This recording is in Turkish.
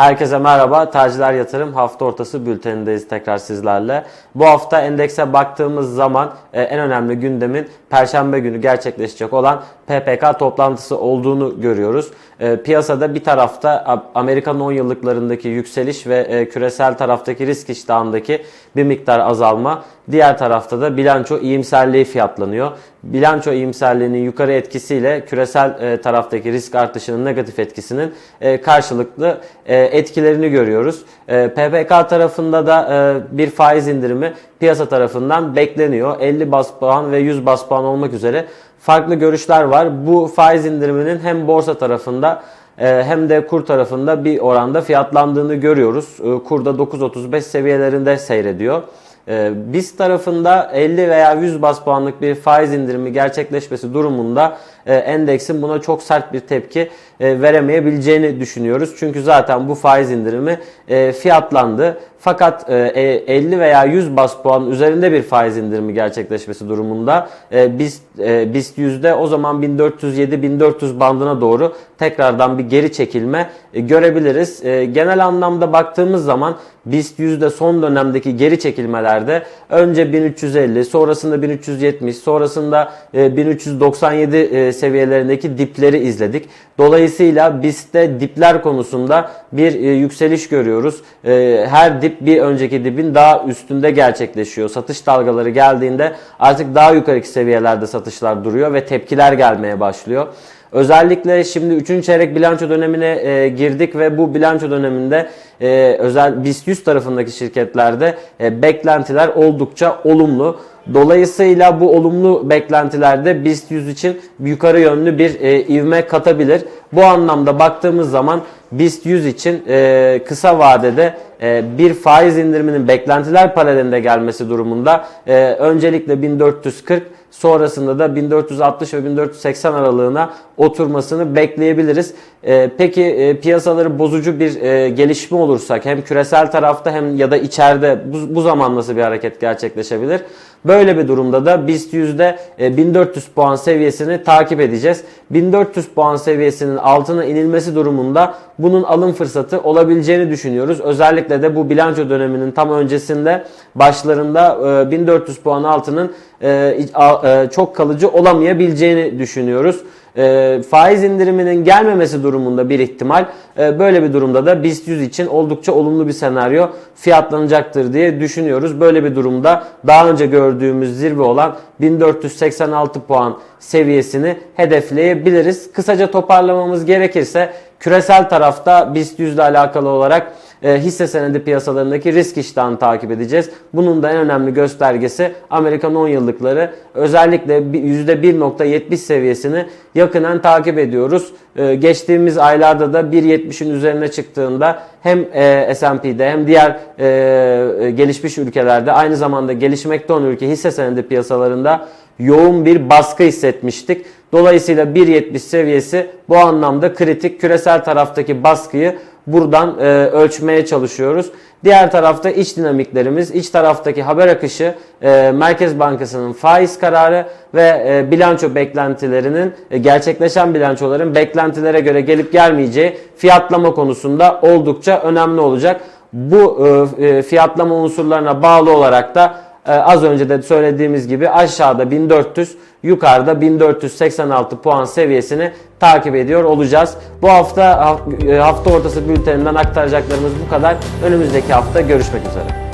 Herkese merhaba. Tercihler Yatırım hafta ortası bültenindeyiz tekrar sizlerle. Bu hafta endekse baktığımız zaman e, en önemli gündemin Perşembe günü gerçekleşecek olan PPK toplantısı olduğunu görüyoruz. E, Piyasada bir tarafta Amerikan 10 yıllıklarındaki yükseliş ve e, küresel taraftaki risk iştahındaki bir miktar azalma. Diğer tarafta da bilanço iyimserliği fiyatlanıyor. Bilanço iyimserliğinin yukarı etkisiyle küresel taraftaki risk artışının negatif etkisinin karşılıklı etkilerini görüyoruz. E, PPK tarafında da e, bir faiz indirimi piyasa tarafından bekleniyor. 50 bas puan ve 100 bas puan olmak üzere farklı görüşler var. Bu faiz indiriminin hem borsa tarafında e, hem de kur tarafında bir oranda fiyatlandığını görüyoruz. Kurda 9.35 seviyelerinde seyrediyor. Biz tarafında 50 veya 100 bas puanlık bir faiz indirimi gerçekleşmesi durumunda endeksin buna çok sert bir tepki e, veremeyebileceğini düşünüyoruz. Çünkü zaten bu faiz indirimi e, fiyatlandı. Fakat e, e, 50 veya 100 bas puan üzerinde bir faiz indirimi gerçekleşmesi durumunda e, biz e, BIST yüzde o zaman 1407-1400 bandına doğru tekrardan bir geri çekilme e, görebiliriz. E, genel anlamda baktığımız zaman BIST yüzde son dönemdeki geri çekilmelerde önce 1350, sonrasında 1370, sonrasında e, 1397 e, seviyelerindeki dipleri izledik. Dolayısıyla BIST'te dipler konusunda bir e, yükseliş görüyoruz. E, her dip bir önceki dibin daha üstünde gerçekleşiyor. Satış dalgaları geldiğinde artık daha yukarıki seviyelerde satışlar duruyor ve tepkiler gelmeye başlıyor. Özellikle şimdi 3. çeyrek bilanço dönemine e, girdik ve bu bilanço döneminde e, özel BIST 100 tarafındaki şirketlerde e, beklentiler oldukça olumlu. Dolayısıyla bu olumlu beklentilerde BIST 100 için yukarı yönlü bir e, ivme katabilir. Bu anlamda baktığımız zaman BIST 100 için e, kısa vadede e, bir faiz indiriminin beklentiler paralelinde gelmesi durumunda e, öncelikle 1440 sonrasında da 1460 ve 1480 aralığına oturmasını bekleyebiliriz. E, peki e, piyasaları bozucu bir e, gelişme olursak hem küresel tarafta hem ya da içeride bu, bu zaman nasıl bir hareket gerçekleşebilir? Böyle bir durumda da BIST yüzde e, 1400 puan seviyesini takip edeceğiz. 1400 puan seviyesinin altına inilmesi durumunda bunun alım fırsatı olabileceğini düşünüyoruz. Özellikle de bu bilanço döneminin tam öncesinde başlarında e, 1400 puan altının e, a- e, çok kalıcı olamayabileceğini düşünüyoruz. E, faiz indiriminin gelmemesi durumunda bir ihtimal e, böyle bir durumda da BIST 100 için oldukça olumlu bir senaryo fiyatlanacaktır diye düşünüyoruz. Böyle bir durumda daha önce gördüğümüz zirve olan 1486 puan seviyesini hedefleyebiliriz. Kısaca toparlamamız gerekirse küresel tarafta BIST 100 ile alakalı olarak e, hisse senedi piyasalarındaki risk iştahını takip edeceğiz. Bunun da en önemli göstergesi Amerikan 10 yıllıkları. Özellikle bir- %1.70 seviyesini yakından takip ediyoruz. E, geçtiğimiz aylarda da 1.70'in üzerine çıktığında hem e, S&P'de hem diğer e, gelişmiş ülkelerde aynı zamanda gelişmekte olan ülke hisse senedi piyasalarında yoğun bir baskı hissetmiştik. Dolayısıyla 1.70 seviyesi bu anlamda kritik. Küresel taraftaki baskıyı buradan e, ölçmeye çalışıyoruz. Diğer tarafta iç dinamiklerimiz, iç taraftaki haber akışı, e, Merkez Bankası'nın faiz kararı ve e, bilanço beklentilerinin, e, gerçekleşen bilançoların beklentilere göre gelip gelmeyeceği fiyatlama konusunda oldukça önemli olacak. Bu e, e, fiyatlama unsurlarına bağlı olarak da ee, az önce de söylediğimiz gibi aşağıda 1400, yukarıda 1486 puan seviyesini takip ediyor olacağız. Bu hafta hafta ortası bülteninden aktaracaklarımız bu kadar. Önümüzdeki hafta görüşmek üzere.